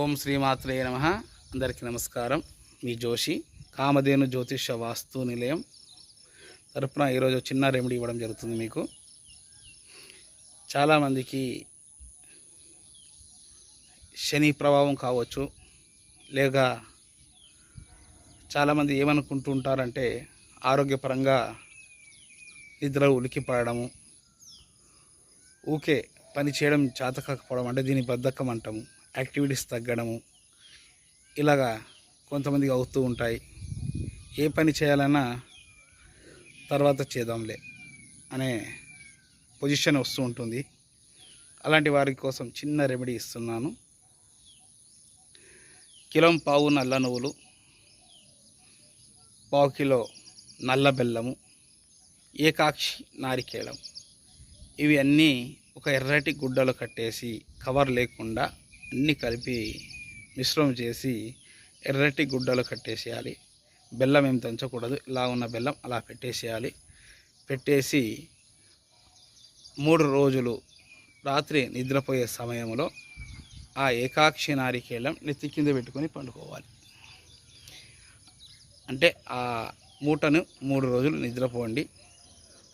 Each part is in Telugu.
ఓం శ్రీమాత్రే నమ. అందరికీ నమస్కారం. మీ జోషి కామధేను జ్యోతిష వాస్తు నిలయం తరపున ఈరోజు చిన్న రెమెడీ ఇవ్వడం జరుగుతుంది మీకు. చాలామందికి శని ప్రభావం కావచ్చు లేక చాలామంది ఏమనుకుంటూ ఉంటారంటే ఆరోగ్యపరంగా నిద్ర ఉలికిపడము ఊకే పని చేయడం చేతకాకపోవడం అంటే దీని బద్ధకం అంటాము. యాక్టివిటీస్ తగ్గడము ఇలాగా కొంతమందికి అవుతూ ఉంటాయి. ఏ పని చేయాలన్నా తర్వాత చేద్దాంలే అనే పొజిషన్ వస్తూ ఉంటుంది. అలాంటి వారి కోసం చిన్న రెమెడీ ఇస్తున్నాను. కిలో పావు నల్ల నువ్వులు పావు కిలో నల్ల బెల్లము ఏకాక్షి నారికేళం. ఇవి అన్నీ ఒక ఎర్రటి గుడ్డలో కట్టేసి కవర్ లేకుండా అన్నీ కలిపి మిశ్రమం చేసి ఎర్రటి గుడ్డలు కట్టేసేయాలి. బెల్లం ఏం దంచకూడదు. ఇలా ఉన్న బెల్లం అలా పెట్టేసేయాలి. పెట్టేసి మూడు రోజులు రాత్రి నిద్రపోయే సమయంలో ఆ ఏకాక్షి నారికేళం నెత్తి కింద పెట్టుకొని పండుకోవాలి. అంటే ఆ మూటను మూడు రోజులు నిద్రపోండి.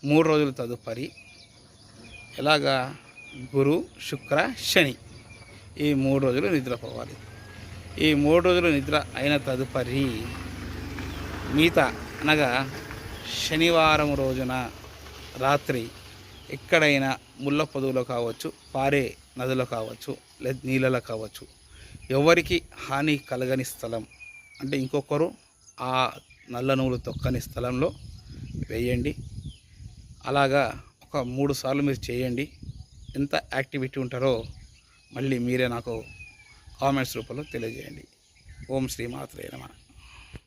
మూడు రోజులు తదుపరి ఎలాగా? గురు శుక్ర శని. ఈ మూడు రోజులు నిద్రపోవాలి ఈ మూడు రోజులు నిద్ర అయిన తదుపరి మిగతా అనగా శనివారం రోజున రాత్రి ఎక్కడైనా ముళ్ళ పొదువులో కావచ్చు పారే నదిలో కావచ్చు లేదా నీళ్ళలో కావచ్చు ఎవరికి హాని కలగని స్థలం అంటే ఇంకొకరు ఆ నల్ల నువ్వులు తొక్కని స్థలంలో వేయండి. అలాగా ఒక మూడు సార్లు మీరు చేయండి. ఎంత యాక్టివిటీ ఉంటారో మళ్ళీ మీరే నాకు కామెంట్స్ రూపంలో తెలియజేయండి. ఓం శ్రీ మాత్రే నమ.